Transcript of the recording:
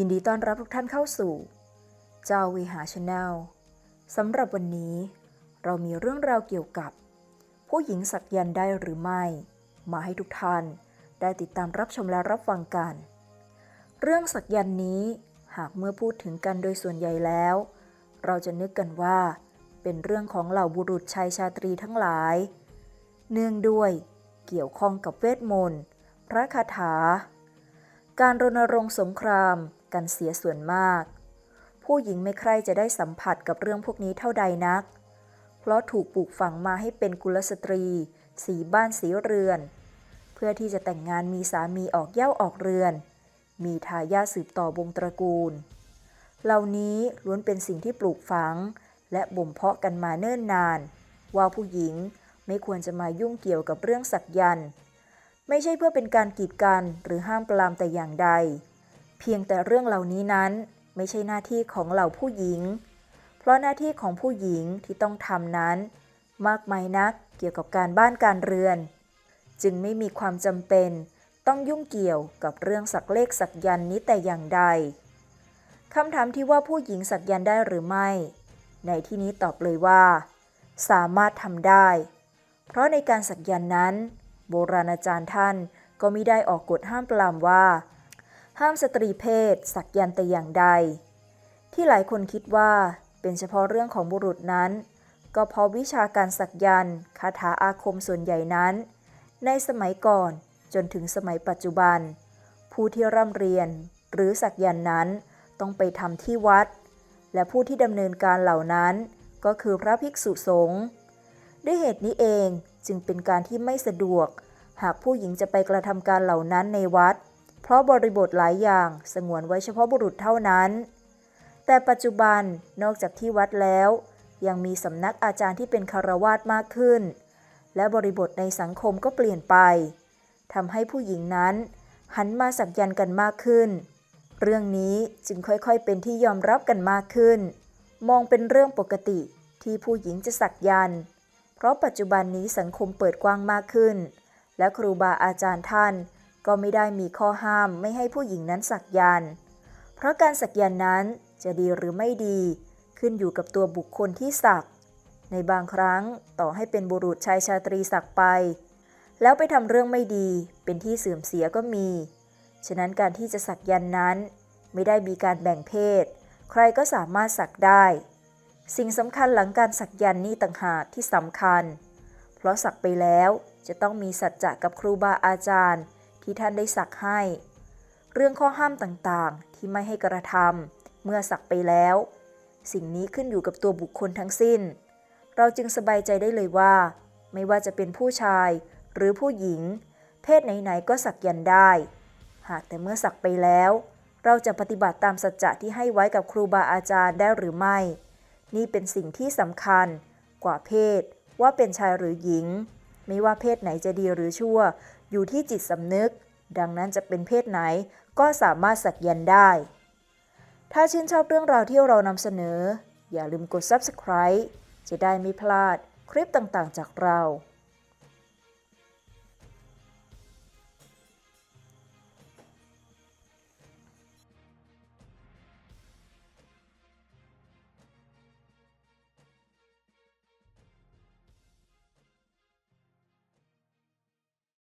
ยินดีต้อนรับทุกท่านเข้าสู่ เจ้าวีหาชาแนลสำหรับวันนี้ เรามีเรื่องราวเกี่ยวกับ ผู้หญิงสักยันได้หรือไม่ มาให้ทุกท่านได้ติดตามรับชมและรับฟังกัน เรื่องสักยันนี้หากเมื่อพูดถึงกันโดยส่วนใหญ่แล้ว เราจะนึกกันว่าเป็นเรื่องของเหล่าบุรุษชายชาตรีทั้งหลาย เนื่องด้วยเกี่ยวข้องกับเวทมนต์ พระคาถา การรณรงค์สงคราม กันเสียส่วนมาก ผู้หญิงไม่ใครจะได้สัมผัสกับเรื่องพวกนี้เท่าใดนัก เพราะถูกปลูกฝังมาให้เป็นกุลสตรี สีบ้านสีเรือน เพื่อที่จะแต่งงานมีสามีออกเย้าออกเรือน มีทายาทสืบต่อวงตระกูล เหล่านี้ล้วนเป็นสิ่งที่ปลูกฝัง และบ่มเพาะกันมาเนิ่นนาน ว่าผู้หญิงไม่ควรจะมายุ่งเกี่ยวกับเรื่องสักยันต์ไม่ใช่เพื่อเป็นการกีดกันหรือห้ามปรามแต่อย่างใด เพียงแต่เรื่องเหล่านี้นั้นไม่ใช่หน้าที่ของเหล่าผู้หญิง เพราะหน้าที่ของผู้หญิงที่ต้องทำนั้น มากมายนักเกี่ยวกับการบ้านการเรือน จึงไม่มีความจำเป็นต้องยุ่งเกี่ยวกับเรื่องสักเลขสักยันนี้แต่อย่างใดคำถามที่ว่าผู้หญิงสักยันได้หรือไม่ ในที่นี้ตอบเลยว่า สามารถทำได้ เพราะในการสักยันนั้น โบราณอาจารย์ท่านก็มิได้ออกกฎห้ามปรามว่า ห้ามสตรีเพศ สักยันต์แต่อย่างใด ที่หลายคนคิดว่าเป็นเฉพาะเรื่องของบุรุษนั้น ก็เพราะวิชาการสักยันต์คาถาอาคมส่วนใหญ่นั้น ในสมัยก่อนจนถึงสมัยปัจจุบัน ผู้ที่ร่ำเรียนหรือสักยันต์นั้นต้องไปทำที่วัด และผู้ที่ดำเนินการเหล่านั้น ก็คือพระภิกษุสงฆ์ด้วยเหตุนี้เองจึงเป็นการที่ไม่สะดวก หากผู้หญิงจะไปกระทำการเหล่านั้นในวัด เพราะบริบทหลายอย่างสงวนไว้เฉพาะบุรุษเท่านั้น แต่ปัจจุบันนอกจากที่วัดแล้ว ยังมีสำนักอาจารย์ที่เป็นคารวาสมากขึ้น และบริบทในสังคมก็เปลี่ยนไปทำให้ผู้หญิงนั้น หันมาสักยันกันมากขึ้น เรื่องนี้จึงค่อยๆเป็นที่ยอมรับกันมากขึ้น มองเป็นเรื่องปกติที่ผู้หญิงจะสักยัน เพราะปัจจุบันนี้สังคมเปิดกว้างมากขึ้น และครูบาอาจารย์ท่าน ก็ไม่ได้มีข้อห้ามไม่ให้ผู้หญิงนั้นสักยัน เพราะการสักยันนั้นจะดีหรือไม่ดี ขึ้นอยู่กับตัวบุคคลที่สัก ในบางครั้งต่อให้เป็นบุรุษชายชาตรีสักไป แล้วไปทำเรื่องไม่ดีเป็นที่เสื่อมเสียก็มี ฉะนั้นการที่จะสักยันนั้น ไม่ได้มีการแบ่งเพศ ใครก็สามารถสักได้ สิ่งสำคัญหลังการสักยันนี่ต่างหากที่สำคัญ เพราะสักไปแล้วจะต้องมีสัจจะกับครูบาอาจารย์ ที่ท่านได้สักให้ เรื่องข้อห้ามต่างๆ ที่ไม่ให้กระทำเมื่อสักไปแล้ว สิ่งนี้ขึ้นอยู่กับตัวบุคคลทั้งสิ้น เราจึงสบายใจได้เลยว่า ไม่ว่าจะเป็นผู้ชายหรือผู้หญิง เพศไหนๆก็สักยันได้ หากแต่เมื่อสักไปแล้ว เราจะปฏิบัติตามสัจจะที่ให้ไว้กับครูบาอาจารย์ได้หรือไม่ นี่เป็นสิ่งที่สำคัญกว่าเพศว่าเป็นชายหรือหญิง ไม่ว่าเพศไหนจะดีหรือชั่ว อยู่ที่จิตสำนึก ดังนั้นจะเป็นเพศไหนก็สามารถสักยันได้ ถ้าชื่นชอบเรื่องราวที่เรานำเสนอ อย่าลืมกด subscribe จะได้ไม่พลาดคลิปต่างๆจากเรา